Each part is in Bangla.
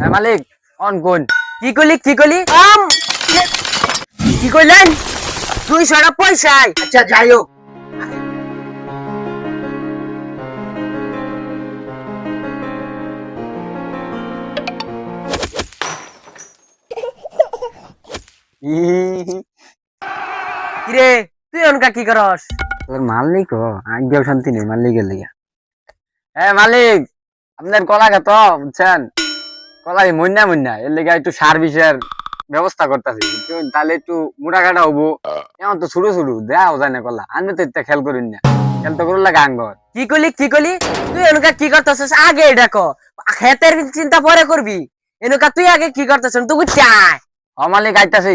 হ্যাঁ মালিক অন কোন কি করলি কি করলি? আম! কি করলেন? দুইশো টাকা পয়সায়। আচ্ছা যাই হোক। কিরে তুই অনকা কি করস? তোর মালিক ও আজ্ঞাও শান্তি নেই মালিকের লিগা। হ্যাঁ মালিক আপনার কলা তো বুঝছেন? কলাই মন্যা মন্যা এর লিগা একটু সার্ভিসের ব্যবস্থা করতেছি তাহলে একটু মোটা কাটা হব এখন তো শুরু শুরু দেওয়া যায় না কলা। আমি তো এটা খেয়াল করিন না। খেয়াল তো করলে গাঙ্গর কি করলি কি করলি তুই এনুকা কি করতেছিস? আগে এটা ক খেতের চিন্তা পরে করবি। এনুকা তুই আগে কি করতেছিস? তুই চাই ও মালিক আইতাছি।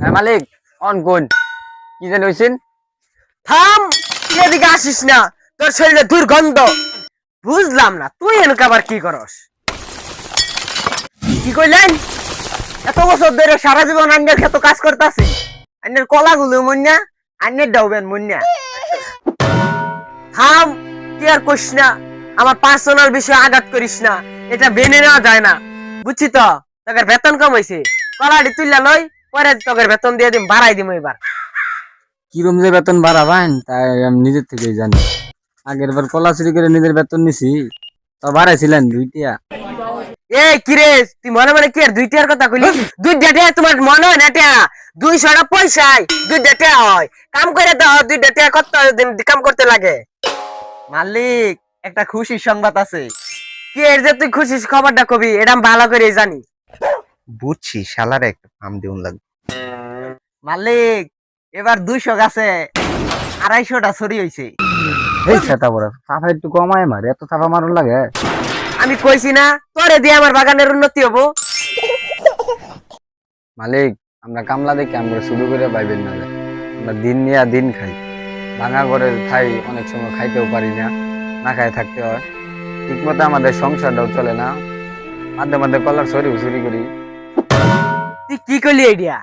হ্যাঁ মালিক অন কোন? কি জানি হইছেন? থাম এদিকে আসিস না। তোর শরীরে দুর্গন্ধ। বুঝলাম না, তুই এনুকা আবার কি করস? কি কইলেন? এত বছর ধরে সারা জীবন আন্যের ক্ষেত কাজ করতেছি। আন্যের কলাগুলো মন্যা আন্যের ডাউবেন মন্যা থাম, তুই আর কইস না, আমার পার্সোনাল বিষয়ে আঘাত করিস না, এটা বেনে নেওয়া যায় না। বুঝছি তো? তোকে বেতন কম হয়েছে কলাটি তুললা লই, পরে তোকে বেতন দিয়ে দিম, বাড়াই দিম এবার। কিরম যে বেতন বাড়াবেন, তাই আমি নিজের থেকেই জানি। আগের বার কলা চুরি করে নিজের বেতন নিছি তো বাড়াইছিলেন দুইটিয়া। এই কিরে তুই মনে মনে কি আর কথা কইলি? দুই ডেটে তোমার মনে হয় না টিয়া পয়সায় দুই ডেটে হয়। কাম করে দাও দুই ডেটে কত দিন কাম করতে লাগে? মালিক একটা খুশির সংবাদ আছে। কি এর যে তুই খুশির খবরটা কবি এটা আমি ভালো করে জানি। বুঝছি শালারে একটা ফার্ম দিউন লাগবে। মালিক এবার দুইশো গাছে আড়াইশোটা ছড়ি হয়েছে এই সেটা বড় সাফা একটু কমায় মার এত সাফা মারুন লাগে। আমি কইছি না তোরে দিয়ে আমার বাগানের উন্নতি হব। মালিক আমরা কামলা দেখে আমরা শুরু করে পাইবেন না আমরা দিন নিয়ে দিন খাই। ভাঙা ঘরের খাই অনেক সময় খাইতেও পারি না না খাই থাকতে হয়। ঠিক মতো আমাদের সংসারটাও চলে না। মাঝে মধ্যে কলার সরি চুরি করি। তুই কি করলি আইডিয়া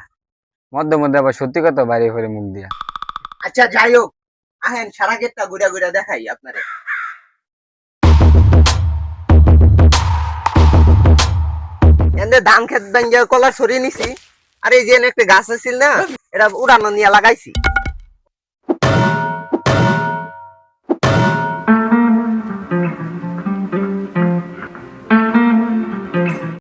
মধ্যে মধ্যে আবার সত্যি কথা বাইরে করে মুখ দিয়া। আচ্ছা যাই হোক। আহেন সারা গেটটা ঘুরা ঘুরা দেখাই আপনারে। এনে ধান খেত ব্যাঙ্গে কলা সরিয়ে নিছি। আর এই যে একটা গাছ আছিল না, এটা উড়ানো নিয়ে লাগাইছি।